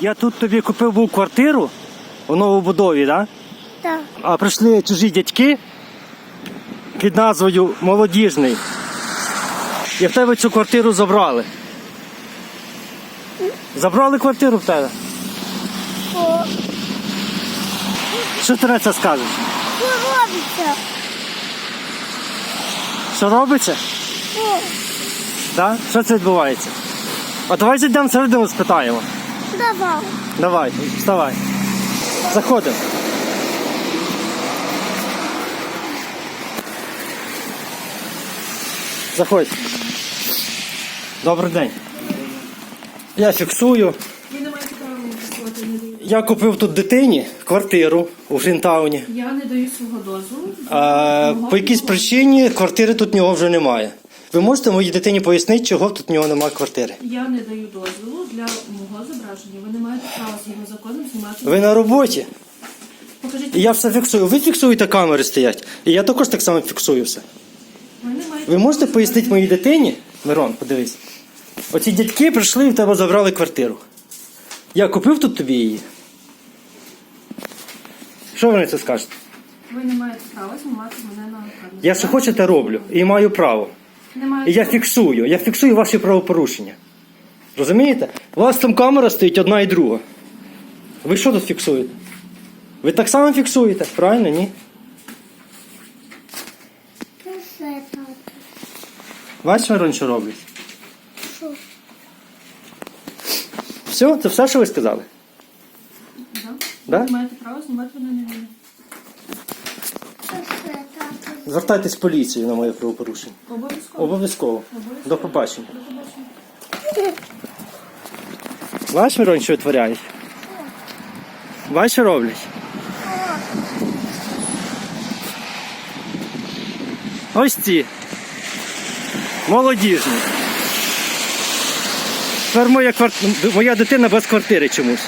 Я тут тобі купив був квартиру у новобудові, так? Так. А прийшли чужі дядьки під назвою Молодіжний. І в тебе цю квартиру забрали. Забрали квартиру в тебе. О, Що ти на це скажеш? що робиться? Що робиться? О, Так? Що це відбувається? А давай зайдемо всередину спитаємо. Давай. Давай, вставай. Заходимо. Заходь. Добрий день. Я фіксую. Я купив тут дитині квартиру у Грінтауні. Я не даю свого дозволу. А, по якійсь причині квартири тут нього вже немає. Ви можете моїй дитині пояснити, чого тут в нього немає квартири? Я не даю дозволу для мого зображення. Ви не маєте права згідно законом знімати. Ви на роботі. Покажіть, І я все фіксую. Ви фіксуєте камери стоять. І я також так само фіксую все. ви не маєте Ви можете права пояснити моїй дитині? Мирон, подивись. Оці дядьки прийшли і в тебе забрали квартиру. Я купив тут тобі її. Що ви на це скажете? Ви не маєте права знімати мене на камеру. Я що хочете роблю і маю право. І я фіксую. Я фіксую ваші правопорушення. Розумієте? У вас там камера стоїть одна і друга. Ви що тут фіксуєте? Ви так само фіксуєте, правильно? Ні? Бачиш, Мирон, що роблять? Що? Все, це все, що ви сказали? Да? Да? Ви маєте права знімати мене відео. Це все, тато. Звертайтесь в поліцію на моє правопорушення. Обов'язково. Обов'язково. До побачення. До побачення. Бачиш, Мирон, що творяють? Бачиш, що роблять? Ось ці. Молодіжні. Тепер моя, квар... моя дитина без квартири чомусь.